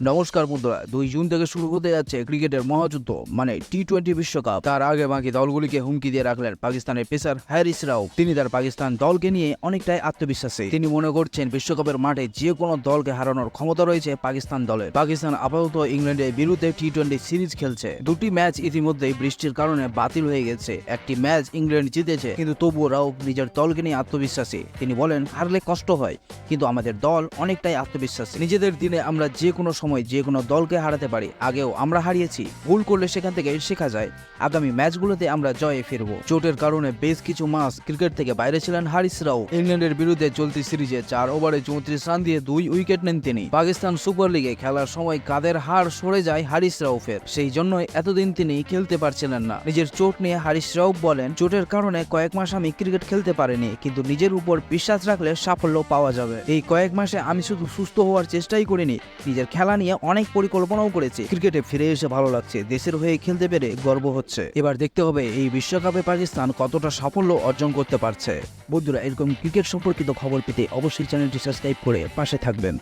নমস্কার বন্ধুরা, দুই জুন থেকে শুরু হতে যাচ্ছে ক্রিকেটের মহাযুদ্ধ। মানে টি টোয়েন্টি বিশ্বকাপ। তার আগে বাকি দলগুলিকে হুমকি দিয়ে রাখলেন পাকিস্তানের পেসার হ্যারিস রাও তিনি তার পাকিস্তান দলকে নিয়ে অনেকটাই আত্মবিশ্বাসী। তিনি মনে করছেন বিশ্বকাপের মাঠে যে কোনো দলকে হারানোর ক্ষমতা রয়েছে পাকিস্তান দলের। পাকিস্তান আপাতত ইংল্যান্ডের বিরুদ্ধে টি টোয়েন্টি সিরিজ খেলছে। দুটি ম্যাচ ইতিমধ্যেই বৃষ্টির কারণে বাতিল হয়ে গেছে। একটি ম্যাচ ইংল্যান্ড জিতেছে, কিন্তু তবুও রাও নিজের দলকে নিয়ে আত্মবিশ্বাসী। তিনি বলেন, হারলে কষ্ট হয়, কিন্তু আমাদের দল অনেকটাই আত্মবিশ্বাসী। নিজেদের দিনে আমরা যে কোনো সময় যে কোনো দলকে হারাতে পারি। আগেও আমরা হারিয়েছি। ভুল করলে সেখান থেকে শেখা যায়। আগামী ম্যাচগুলোতে আমরা জয়ে ফিরব। চোটের কারণে বেশ কিছু মাস ক্রিকেট থেকে বাইরে ছিলেন হারিস রাও। ইংল্যান্ডের বিরুদ্ধে চলতি সিরিজে চার ওভারে চৌত্রিশ রান দিয়ে দুই উইকেট নেন তিনি। পাকিস্তান সুপার লিগে খেলার সময় কাদের হার সরে যায় হারিস রাউফের সেই জন্যই এতদিন তিনি খেলতে পারছিলেন না। নিজের চোট নিয়ে হারিস রাউফ বলেন, চোটের কারণে কয়েক মাস আমি ক্রিকেট খেলতে পারিনি, কিন্তু নিজের উপর বিশ্বাস রাখলে সাফল্য পাওয়া যাবে। এই কয়েক মাসে আমি শুধু সুস্থ হওয়ার চেষ্টাই করিনি, নিজের খেলা নিয়ে অনেক পরিকল্পনাও করেছে। ক্রিকেটে ফিরে এসে ভালো লাগছে। দেশের হয়ে খেলতে পেরে গর্ব হচ্ছে। এবার দেখতে হবে এই বিশ্বকাপে পাকিস্তান কতটা সাফল্য অর্জন করতে পারছে। বন্ধুরা, এরকম ক্রিকেট সম্পর্কিত খবর পেতে অবশ্যই চ্যানেলটি সাবস্ক্রাইব করে পাশে থাকবেন।